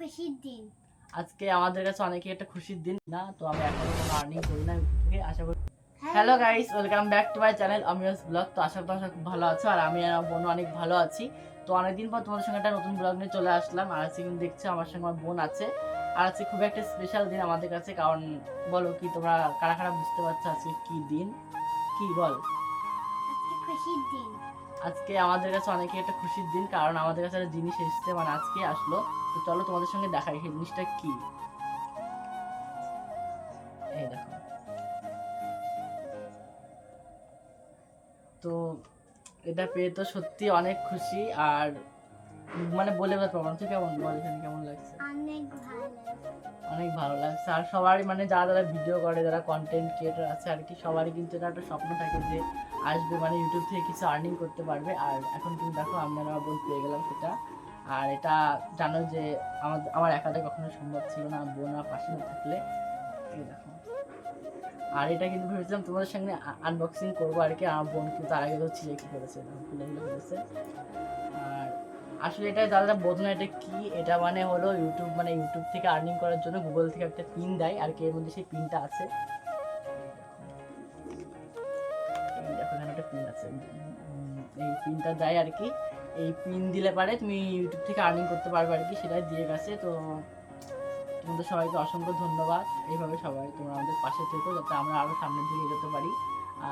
খুশির দিন। আজকে আমাদের কাছে অনেকে একটা খুশির দিন না তো আমি এখনও কোনো আর্নিং করি না আশা করি hello guys welcome back to my channel অমিয়স blog তো আশা করি খুব ভালো আছো আর আমি আর বোন অনেক ভালো আছি। তো অনেকদিন পর তোমাদের সঙ্গে একটা নতুন ব্লগ নিয়ে চলে আসলাম আর আজকে কিন্তু দেখছ আমার সঙ্গে আমার বোন আছে। আর আজকে খুব একটা স্পেশাল দিন আমাদের কাছে কারণ বলো কি তোমরা কারা কারা বুঝতে পারছ আজকে কি দিন? কি বল? খুশির দিন। আজকে আমাদের কাছে অনেকে একটা খুশির দিন, কারণ আমাদের কাছে একটা জিনিস এসেছে মানে আজকে আসলো। তো চলো তোমাদের সঙ্গে দেখাই সেই জিনিসটা কি? এই দেখো। তো এটা পেয়ে তো সত্যি অনেক খুশি, আর মানে বলে বোঝাতে পারব না কেমন? বল এখানে কেমন লাগছে? অনেক ভালো অনেক ভালো লাগছে। আর সবারই মানে যারা যারা ভিডিও করে যারা কন্টেন্ট ক্রিয়েটর আছে আর কি সবারই কিন্তু এটা একটা স্বপ্ন থাকে যে আসবে মানে ইউটিউব থেকে কিছু আর্নিং করতে পারবে। আর এখন কিন্তু দেখো আমরা আমার বোন পেয়ে গেলাম সেটা। আর এটা জানো যে আমার আমার একাটা কখনো সম্ভব ছিল না বোন আমার পাশে না থাকলে। এই দেখো। আর এটা কিন্তু ভেবেছিলাম তোমাদের সঙ্গে আনবক্সিং করব আর কি। আমার বোন কিন্তু তার আগে তো ছিলে কি করেছে খুলে ফেলেছে আর আসলে এটা দাদা বোঝো না, এটা কি? এটা মানে হলো ইউটিউব মানে ইউটিউব থেকে আর্নিং করার জন্য গুগল থেকে একটা পিন দেয়, আর কি এর মধ্যে সেই পিনটা আছে। এই পিনটা দেয় আর কি। এই পিন দিলে পারে তুমি ইউটিউব থেকে আর্নিং করতে পারবে আর কি, সেটাই দিয়ে গেছে। তো তোমাদের সবাইকে অসংখ্য ধন্যবাদ। এইভাবে সবাই তোমরা আমাদের পাশে থেকো, যাতে আমরা আরও সামনের দিকে যেতে পারি।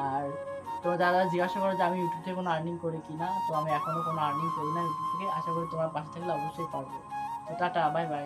আর তোমরা যারা জিজ্ঞাসা করো যে আমি ইউটিউব থেকে কোনো আর্নিং করি কি না তো আমি এখনও কোনো আর্নিং করি না ইউটিউব থেকে। আশা করি তোমার পাশে থাকলে অবশ্যই পারব তো টাটা বাই বাই